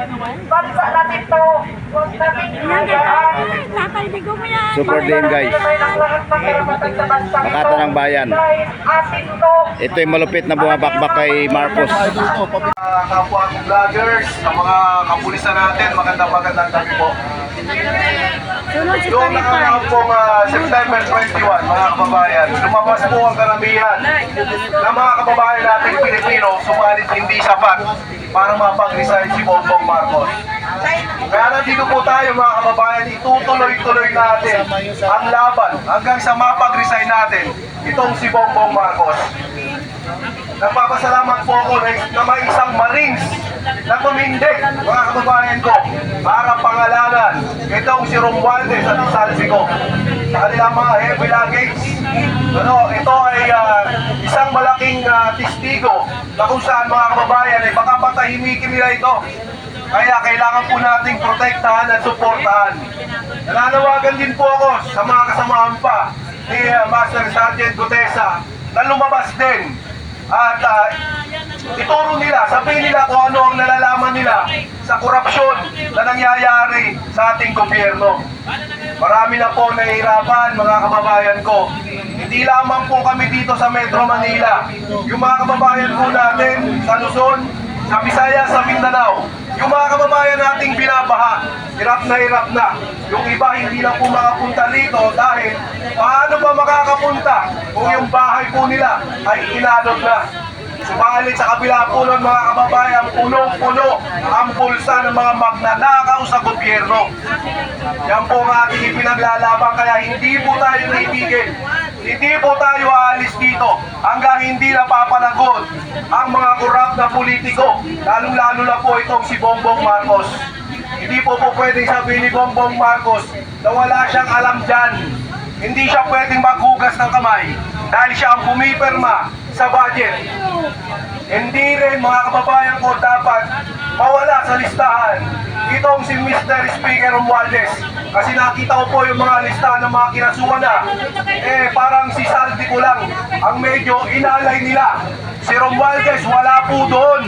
Bansa natin to. Huwag natin inagaan. Tatay, bigo mo yan. Super din guys. Makata ng bayan. Dahil atin to. Ito yung malupit na bumabakbak kay Marcos. mga kapwa vloggers, sa mga kapulisan natin, magandang magandang gabi po. Yung nakaraang pong ah, September 21, mga kababayan, lumabas po ang karamihan ng mga kababayan natin Pilipino, sumalit hindi sapat para mapag-resign si Bongbong Marcos. Kaya nandito po tayo mga kababayan, itutuloy-tuloy natin ang laban hanggang sa mapag-resign natin itong si Bongbong Marcos. Nagpapasalamat po ako na, may isang Marines na tumindig, mga kababayan ko, para pangalanan itong si Romualdez at Salsico sa kanilang mga heavy luggage. Ano, ito ay ah, isang malaking ah, testigo na kung saan mga kababayan ay baka patahimikin nila ito. Kaya kailangan po nating protektahan at suportahan. Nananawagan din po ako sa mga kasamahan pa ni ah, Master Sergeant Gutesa na lumabas din at ah, ituro nila, sabihin nila kung ano ang nalalaman nila sa korupsyon na nangyayari sa ating gobyerno. Marami na po nahihirapan mga kababayan ko. Hindi lamang po kami dito sa Metro Manila. Yung mga kababayan po natin sa Luzon, sa Visayas, sa Mindanao, yung mga kababayan nating binabaha, hirap na hirap na. Yung iba hindi na po makapunta rito dahil paano ba makakapunta kung yung bahay po nila ay inalot na. Subalit sa kabila po ng mga kababayan, punong-puno ang pulsa ng mga magnanakaw sa gobyerno. Yan po ang ating ipinaglalaban kaya hindi po tayo naibigin. Hindi po tayo aalis dito hanggang hindi napapanagot ang mga korap na politiko, lalong-lalo na po itong si Bongbong Marcos. Hindi po po pwedeng sabihin ni Bongbong Marcos na wala siyang alam dyan. Hindi siya pwedeng maghugas ng kamay dahil siya ang pumipirma sa budget. Hindi rin mga kababayan ko dapat mawala sa listahan itong si Mr. Speaker Romualdez. Kasi nakita ko po yung mga listahan ng mga kinasuhan na eh parang si Saldi ko lang ang medyo inalay nila. Si Romualdez wala po doon.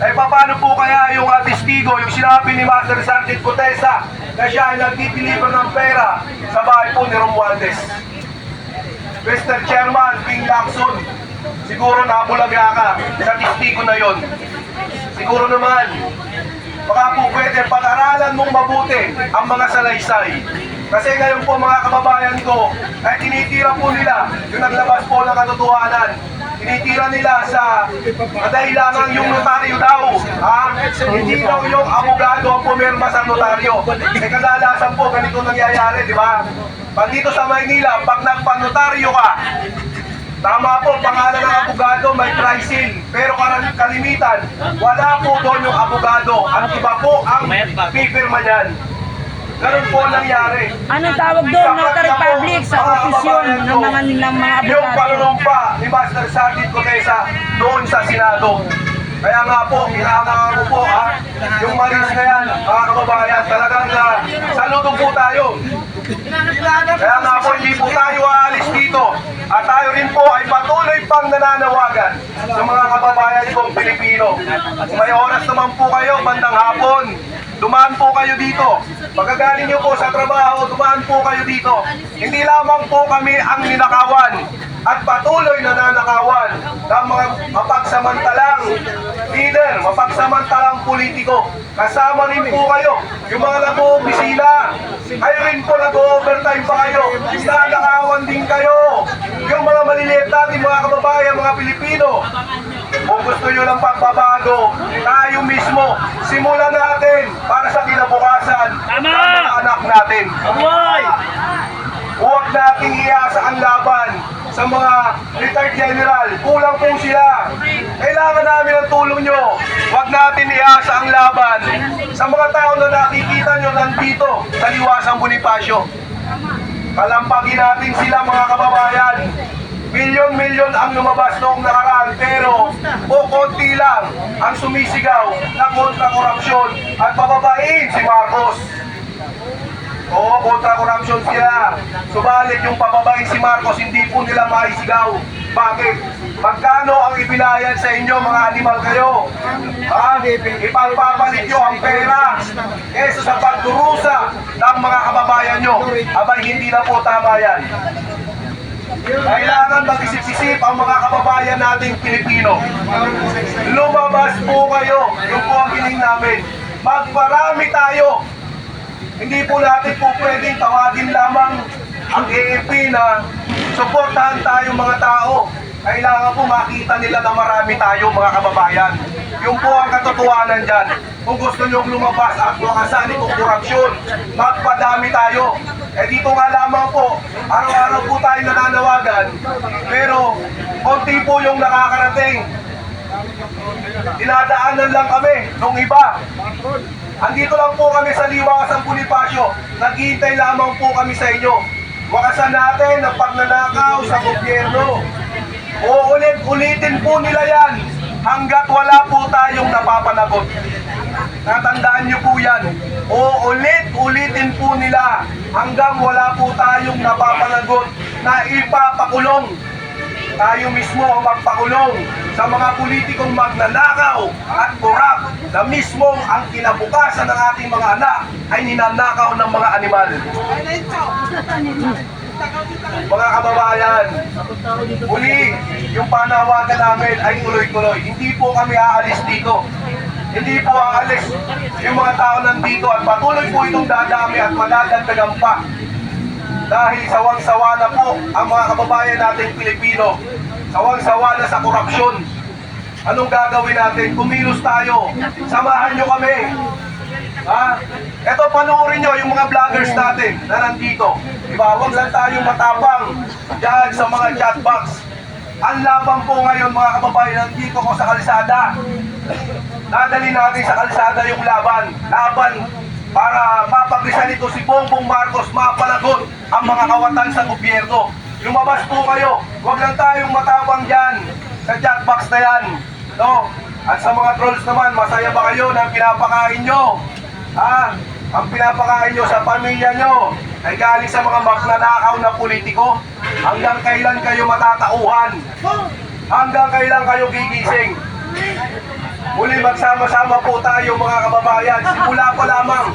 Eh paano po kaya yung uh, yung sinabi ni Master Sergeant Cotesa na siya ay nagdi-deliver ng pera sa bahay po ni Romualdez? Mr. Chairman, Ping Lacson, siguro nabulaga ka sa testigo na yon. Siguro naman, baka po pwede pag-aralan mong mabuti ang mga salaysay. Kasi ngayon po mga kababayan ko, ay tinitira po nila yung naglabas po ng katotohanan. Tinitira nila sa kadahilanan yung notaryo daw. Ha? Hindi daw yung abogado ang pumirma sa notaryo. Eh kadalasan po ganito nangyayari, di ba? Pag dito sa Maynila, pag nagpanotaryo ka, Tama po, pangalan ng abogado may trisil. Pero karal- kalimitan, wala po doon yung abogado. At iba po ang pipirma niyan. Ganun po ang nangyari. Anong tawag doon? Notary public sa opisyon ng mga, ng mga Yung abogado. panunumpa ni Master Sergeant Cotesa doon sa Senado. Kaya nga po, kailangan ko po ha, yung Marines na yan, mga kababayan, talagang uh, saludo po tayo. Kaya nga po, hindi po tayo aalis dito. At tayo rin po ay patuloy pang nananawagan sa mga kababayan kong Pilipino. Kung may oras naman po kayo, bandang hapon, dumaan po kayo dito. Pagkagaling niyo po sa trabaho, dumaan po kayo dito. Hindi lamang po kami ang ninakawan at patuloy na nanakawan ng mga mapagsamantalang leader, mapagsamantalang politiko. Kasama rin po kayo, yung mga nag-oopisina. Kayo rin po nag-overtime pa kayo. Nanakawan din kayo. Yung mga maliliit natin mga kababayan, mga Pilipino. Kung gusto nyo ng pagbabago, tayo mismo, simulan natin para sa kinabukasan ng mga anak natin. Huwag nating iasa ang laban sa mga retired general. Kulang po sila. Kailangan namin ang tulong nyo. Huwag natin iasa ang laban sa mga tao na nakikita nyo nandito sa Liwasang Bonifacio. Palampagin natin sila mga kababayan. Milyon-milyon ang lumabas noong nakaraan pero o konti lang ang sumisigaw na kontra korupsyon at pababain si Marcos. Oo, kontra corruption sila. Subalit yung pababain si Marcos, hindi po nila maisigaw. Bakit? Magkano ang ibinayad sa inyo mga animal kayo? Ha? Ipagpapalit nyo ang pera kesa sa pagdurusa ng mga kababayan nyo. Abay, hindi na po tama yan. Kailangan mag-isip-isip ang mga kababayan nating Pilipino. Lumabas po kayo. Yung po ang hiling namin. Magparami tayo. Hindi po natin po pwedeng tawagin lamang ang AFP na suportahan tayo mga tao. Kailangan po makita nila na marami tayo mga kababayan. Yung po ang katotohanan dyan. Kung gusto nyo lumabas at wakasan itong korupsyon, magpadami tayo. Eh dito nga lamang po, araw-araw po tayo nananawagan, pero konti po yung nakakarating. Dinadaanan lang kami nung iba. Andito lang po kami sa Liwakas ng Bonifacio. Naghihintay lamang po kami sa inyo. Wakasan natin ang pagnanakaw sa gobyerno. Uulit-ulitin po nila yan hanggat wala po tayong napapanagot. Natandaan niyo po yan. Uulit-ulitin po nila hanggang wala po tayong napapanagot na ipapakulong. Tayo mismo ang magpakulong sa mga politikong magnanakaw at kurap na mismo ang kinabukasan ng ating mga anak ay ninanakaw ng mga animal. Mga kababayan, muli, yung panawagan namin ay tuloy-tuloy. Hindi po kami aalis dito. Hindi po aalis yung mga tao nandito at patuloy po itong dadami at madadagdagan pa. Dahil sawang-sawa na po ang mga kababayan nating Pilipino. Sawang-sawa na sa korupsyon. Anong gagawin natin? Kumilos tayo. Samahan nyo kami. Ha? Ito, panoorin nyo yung mga vloggers natin na nandito. Diba? Huwag lang tayong matapang dyan sa mga chat box. Ang laban po ngayon mga kababayan nandito ko sa kalsada. Dadali natin sa kalsada yung laban. Laban para mapaglisan ito si Bongbong Marcos mapanagot ang mga kawatan sa gobyerno. Lumabas po kayo. Huwag lang tayong matapang dyan sa chat box na yan. No? At sa mga trolls naman, masaya ba kayo na pinapakain nyo? Ha? Ang pinapakain nyo sa pamilya nyo ay galing sa mga magnanakaw na politiko. Hanggang kailan kayo matatauhan? Hanggang kailan kayo gigising? Muli magsama-sama po tayo mga kababayan. Simula pa lamang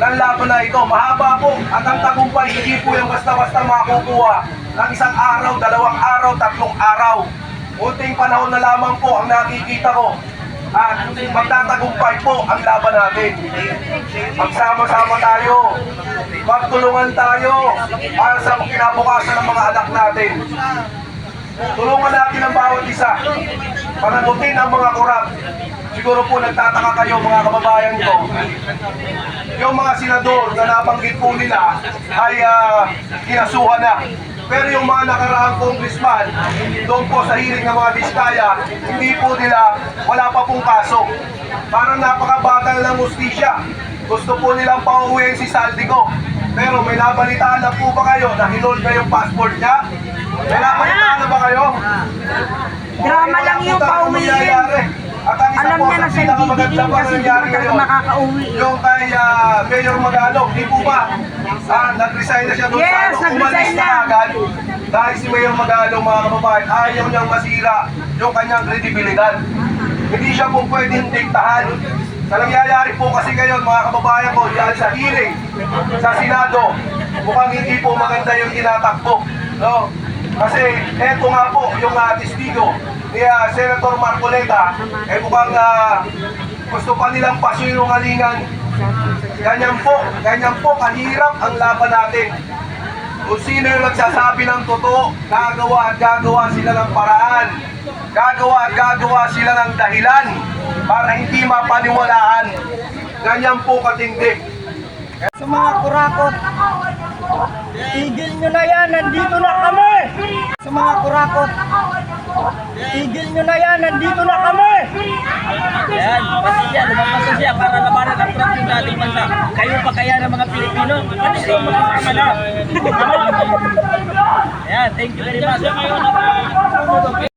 ng laban na ito. Mahaba po at ang tagumpay hindi po yung basta-basta makukuha ng isang araw, dalawang araw, tatlong araw. Unting panahon na lamang po ang nakikita ko. At magtatagumpay po ang laban natin. Magsama-sama tayo. Magtulungan tayo para sa kinabukasan ng mga anak natin. Tulungan natin ang bawat isa. Panagutin ang mga kurap. Siguro po nagtataka kayo mga kababayan ko. Yung mga senador na nabanggit po nila ay uh, kinasuhan na. Pero yung mga nakaraang congressman, doon po sa hiring ng mga Biskaya, hindi po nila, wala pa pong kaso. Parang napakabatal ng mustisya. Gusto po nilang pauwiin si Saldico. Pero may nabalitaan na po ba kayo na hinold na yung passport niya? May nabalitaan na ba kayo? Drama lang yung pauwiin. Alam niya na siya gigiling pa kasi hindi naman talaga makakauwi. Yung kay ah, Mayor Magalog, di po ba? Ah, nag-resign na siya doon Yes, sa ano, nag-resign umalis na agad. Dahil si Mayor Magalog, mga kababayan, ayaw niyang masira yung kanyang kredibilidad. Hindi siya po pwedeng diktahan. Sa nangyayari po kasi ngayon, mga kababayan ko, dahil sa hearing sa Senado, mukhang hindi po maganda yung tinatakbo. No? Kasi eto nga po yung uh, testigo ni ah, Senator Marcoleta, eh mukhang ah, gusto pa nilang pasinungalingan. Ganyan po, ganyan po, kahirap ang laban natin. Kung sino yung nagsasabi ng totoo, gagawa at gagawa sila ng paraan. Gagawa at gagawa sila ng dahilan para hindi mapaniwalaan. Ganyan po katindig. Sa mga kurakot, tigil nyo na yan, nandito na kami! Sa mga kurakot, tigil nyo na yan, nandito na kami! Yan, pati siya, lumabas na siya para labanan ang korupsyon sa ating bansa. Kayo pa kaya ng mga Pilipino? Pati kayo makasama na. Yan, thank you very much.